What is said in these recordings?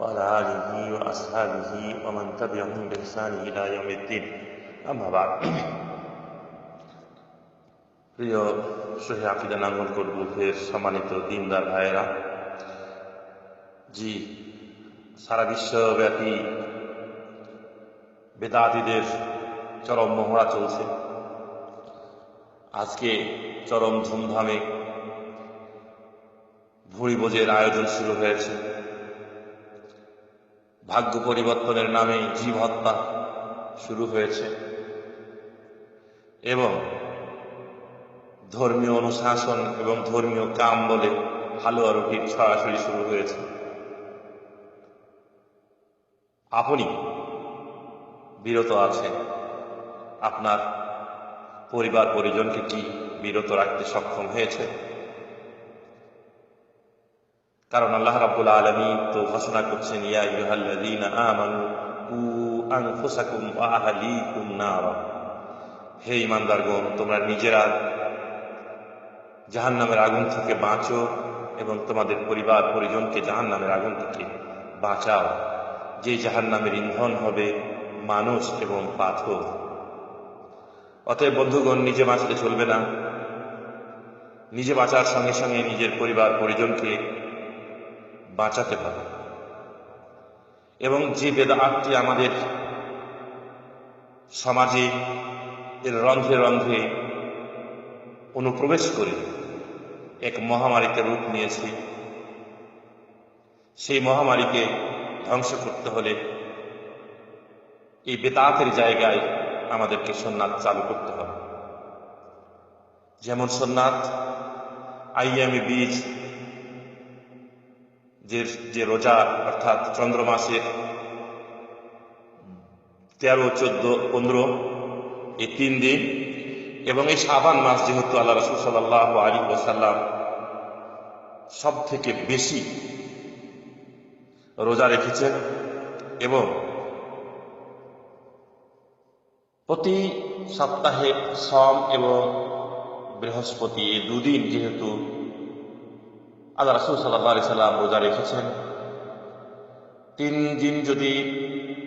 وعلى آله وأصحابه ومن تبعهم بإحسان إلى يوم الدين أما بعد প্রিয় শহীদ আকিদা নাঙ্গলকোট গ্রুপের সম্মানিত দিনদার ভাইয়েরা জি সারা বিশ্বব্যাপী বেদাতিদের চরম মহড়া চলছে আজকে চরম ধুমধামে ভুড়ি বোঝের আয়োজন শুরু হয়েছে ভাগ্য পরিবর্তনের নামে জীব হত্যা শুরু হয়েছে। এবং ধর্মীয় অনুশাসন এবং ধর্মীয় কাম বলে হালুয়া রুটির ছড়াছড়ি শুরু হয়েছে। আপনি বিরত আছেন। আপনার পরিবার পরিজনকে কি বিরত রাখতে সক্ষম হয়েছে? কারণ আল্লাহ রাব্বুল আলামিন তো ঘোষণা করছেন, ইয়া আইয়ুহাল্লাযীনা আমানু কু আনফুসাকুম আহলিকুম নারা। হে ইমানদারগণ তোমরা নিজেরা জাহান নামের আগুন থেকে বাঁচো এবং তোমাদের পরিবার পরিজনকে জাহান্নামের আগুন থেকে বাঁচাও। যে জাহান নামের ইন্ধন হবে মানুষ এবং পাথর। অতএব বন্ধুগণ, নিজে বাঁচলে চলবে না। নিজে বাঁচার সঙ্গে সঙ্গে নিজের পরিবার পরিজনকে বাঁচাতে পারে এবং যে বেদাতটি আমাদের সমাজে এর রন্ধ্রে রন্ধ্রে অনুপ্রবেশ করে এক মহামারীতে রূপ নিয়েছে, সেই মহামারীকে ধ্বংস করতে হলে এই বেতাতের জায়গায় আমাদেরকে সোননাথ চালু করতে হবে। যেমন সোননাথ আইয়ামি বীজ যে যে রোজা, অর্থাৎ চন্দ্র মাসের তেরো, চোদ্দ, পনেরো, এই তিন দিন এবং এই সাবান মাস যেহেতু আল্লাহ রসুল সাল্লাহ আলী ওসাল্লাম সব থেকে বেশি রোজা রেখেছেন এবং প্রতি সপ্তাহে সম এবং বৃহস্পতি এই দুদিন যেহেতু আল্লাহ রাসুল সাল্লাহ আলি সাল্লাম রোজা রেখেছেন। তিন দিন যদি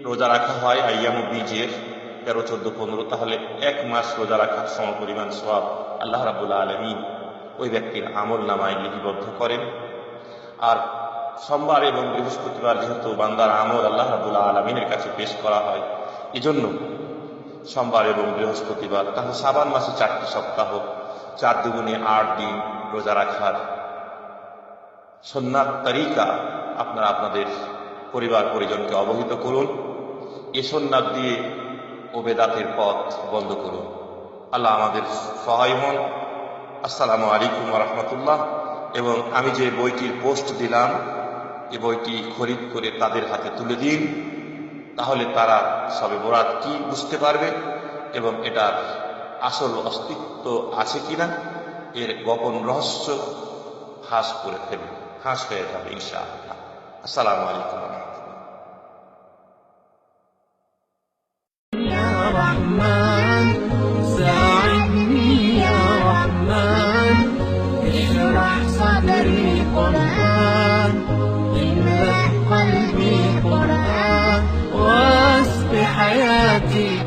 রোজা রাখা হয় আইয়ামু বীজের, তেরো, চোদ্দ, পনেরো, তাহলে এক মাস রোজা রাখার সম পরিমাণ সব আল্লাহ রাবুল্লাহ আলমিন ওই ব্যক্তির আমল নামায় লিপিবদ্ধ করেন। আর সোমবার এবং বৃহস্পতিবার যেহেতু বান্দার আমল আল্লাহ রাবুল্লাহ আলমিনের কাছে পেশ করা হয়, এজন্য সোমবার এবং বৃহস্পতিবার, তাহলে সাবান মাসে চারটি সপ্তাহ, চার দুগুণে আট দিন রোজা রাখার সন্ন্যাত তারিকা আপনারা আপনাদের পরিবার পরিজনকে অবহিত করুন। এ সন্ন্যাত দিয়ে ওবেদাতের পথ বন্ধ করুন। আল্লাহ আমাদের সহায় হন। আসসালামু আলাইকুম রহমতুল্লাহ। এবং আমি যে বইটির পোস্ট দিলাম, এ বইটি খরিদ করে তাদের হাতে তুলে দিন। তাহলে তারা সবে বরাত কি বুঝতে পারবে এবং এটার আসল অস্তিত্ব আছে কিনা, এর গোপন রহস্য হাস করে ফেলবে। حاشیتان إن شاء الله. السلام علیکم ورحمۃ یا رحمان ساعدنی یا رحمان اشرح صدری قرآن املأ قلبي قرآن. واسق حياتي